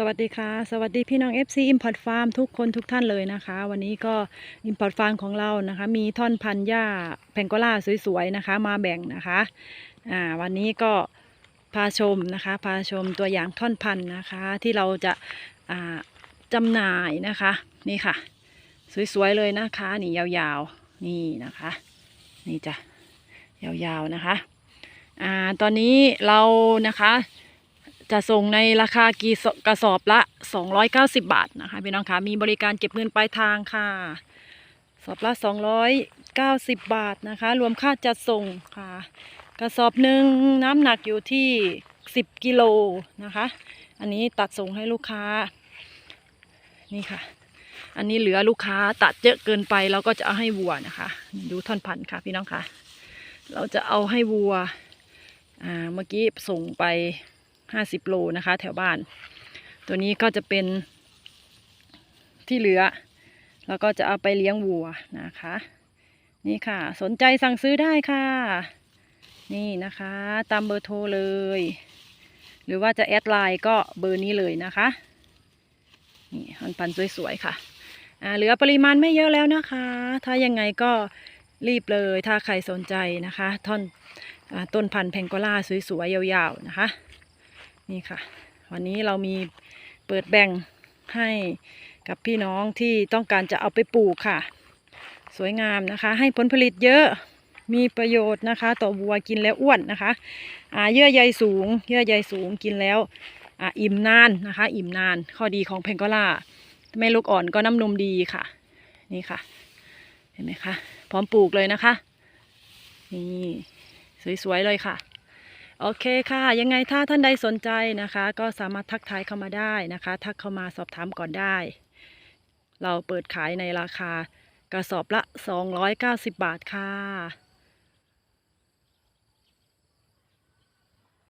สวัสดีค่ะ สวัสดีพี่น้อง FC Import Farm ทุกคนทุกท่านเลยนะคะ วันนี้ก็ Import Farm ของเรานะคะ มีท่อนพันธุ์หญ้าแพงโกล่าสวยๆนะคะ มาแบ่งนะคะอ่าวันนี้ก็พาชมนะคะ พาชมตัวอย่างท่อนพันธุ์นะคะ ที่เราจะอ่าจำหน่ายนะคะ นี่ค่ะ สวยๆเลยนะคะนี่ยาวๆนี่นะคะ นี่จ้ะยาวๆนะคะอ่าตอนนี้เรานะคะ จะส่งในราคากี่กระสอบละ 290 บาทนะคะพี่น้องคะมีบริการเก็บเงินปลายทางค่ะ สอบละ 290 บาทนะคะ รวมค่าจัดส่งค่ะ กระสอบหนึ่งน้ำหนักอยู่ที่ 10 กิโลนะคะ อันนี้ตัดส่งให้ลูกค้า นี่ค่ะ อันนี้เหลือลูกค้าตัดเยอะเกินไปเราก็จะเอาให้วัวนะคะ ดูท่อนพันธุ์ค่ะพี่น้องค่ะเราจะเอาให้วัวอ่าเมื่อกี้ส่งไป ห้าสิบโลนะคะ แถวบ้าน ตัวนี้ก็จะเป็นที่เหลือ แล้วก็จะเอาไปเลี้ยงวัวนะคะ นี่ค่ะ สนใจสั่งซื้อได้ค่ะ นี่นะคะ ตามเบอร์โทรเลย หรือว่าจะแอดไลน์ก็เบอร์นี้เลยนะคะ นี่หันพันสวยๆค่ะเหลือปริมาณไม่เยอะแล้วนะคะ ถ้ายังไงก็รีบเลยถ้าใครสนใจนะคะ ท่อนอต้นพันธุ์แพงโกล่าสวยๆยาวๆนะคะ นี่ค่ะ วันนี้เรามีเปิดแบ่งให้กับพี่น้องที่ต้องการจะเอาไปปลูกค่ะ สวยงามนะคะ ให้ผลผลิตเยอะมีประโยชน์นะคะ ต่อวัวกินแล้วอ้วนนะคะอ่าเยื่อใยสูง เยื่อใยสูงกินแล้วอ่าอิ่มนานนะคะ อิ่มนานข้อดีของเพงกล่าแม่ลูกอ่อนก็น้ำนมดีค่ะ นี่ค่ะ เห็นไหมคะ พร้อมปลูกเลยนะคะ นี่ สวยๆเลยค่ะ โอเคค่ะ ยังไงถ้าท่านใดสนใจนะคะ ก็สามารถทักทายเข้ามาได้นะคะ ทักเข้ามาสอบถามก่อนได้ เราเปิดขายในราคากระสอบละ 290 บาทค่ะ